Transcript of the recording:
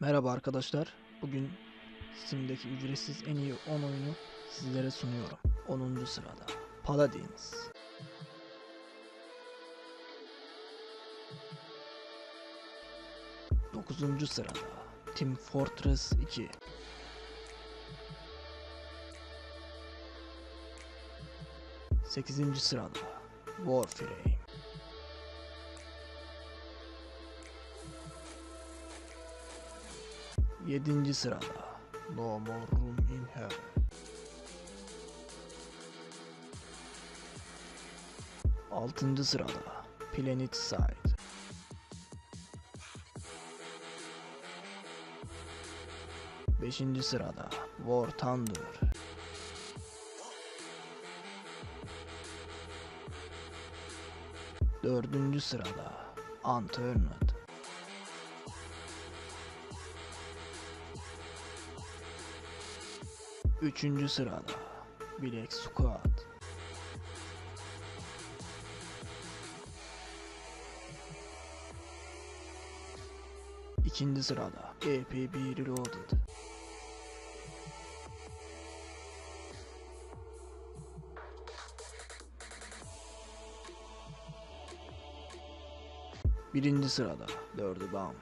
Merhaba arkadaşlar. Bugün Steam'deki ücretsiz en iyi 10 oyunu sizlere sunuyorum. 10. sırada Paladins. Dokuzuncu sırada Team Fortress 2. Sekizinci sırada Warframe. Yedinci sırada No More Room in Hell. Altıncı sırada Planet Side. Beşinci sırada War Thunder. Dördüncü sırada Unturned. Üçüncü sırada Black Squad. İkinci sırada EPB Reloaded. Birinci sırada Dirty Bomb.